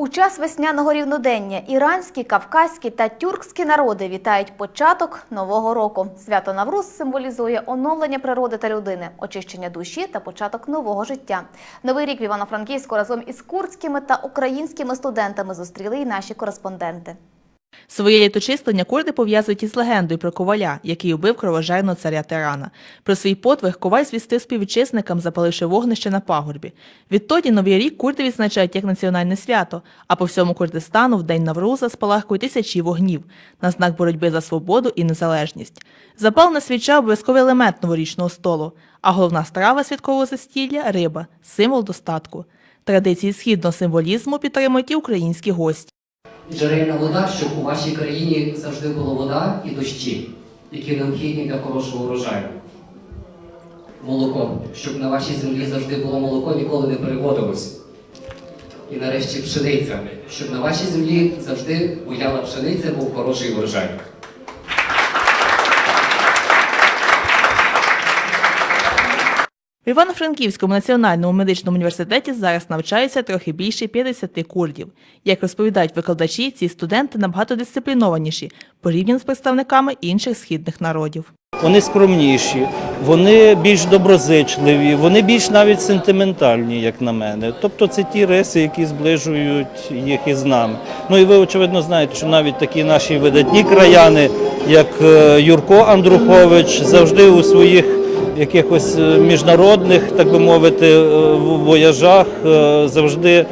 У час весняного рівнодення іранські, кавказькі та тюркські народи вітають початок нового року. Свято Навруз символізує оновлення природи та людини, очищення душі та початок нового життя. Новий рік в Івано-Франківську разом із курдськими та українськими студентами зустріли і наші кореспонденти. Своє літочислення курди пов'язують із легендою про коваля, який убив кровожерного царя Тирана. Про свій подвиг коваль звістив співвітчизникам, запаливши вогнище на пагорбі. Відтоді новий рік курди відзначають як національне свято, а по всьому Курдистану в день Навруза спалахують тисячі вогнів на знак боротьби за свободу і незалежність. Запалена свіча обов'язковий елемент новорічного столу, а головна страва святкового застілля риба символ достатку. Традиції східного символізму підтримують і українські гості. Джерельна вода, щоб у вашій країні завжди була вода і дощі, які необхідні для хорошого урожаю. Молоко, щоб на вашій землі завжди було молоко, ніколи не переводилось. І нарешті пшениця, щоб на вашій землі завжди буяла пшениця, був хороший урожай. В Івано-Франківському національному медичному університеті зараз навчаються трохи більше 50 курдів. Як розповідають викладачі, ці студенти набагато дисциплінованіші порівняно з представниками інших східних народів. Вони скромніші, вони більш доброзичливі, вони більш навіть сентиментальні, як на мене. Тобто це ті риси, які зближують їх із нами. Ну і ви очевидно знаєте, що навіть такі наші видатні краяни, як е, Юрко Андрухович, завжди у своїх якихось е, міжнародних, так би мовити, е, вояжах е, завжди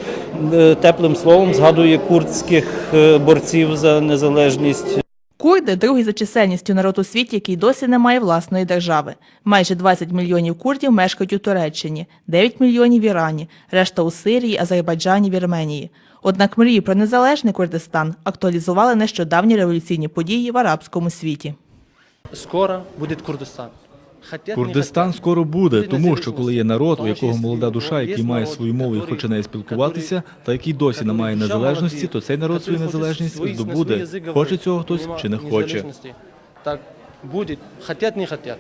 теплим словом згадує курдських борців за незалежність. Курди другий за чисельністю народ у світі, який досі не має власної держави. Майже 20 мільйонів курдів мешкають у Туреччині, 9 мільйонів в Ірані, решта у Сирії, Азербайджані, Вірменії. Однак мрію про незалежний Курдистан актуалізували нещодавні революційні події в арабському світі. Скоро буде Курдистан. Курдистан скоро буде, тому що коли є народ, у якого молода душа, який має свою мову і хоче нею спілкуватися, та який досі не має незалежності, то цей народ свою незалежність здобуде. Хоче цього хтось чи не хоче. Так буде. Хотять, не хотять.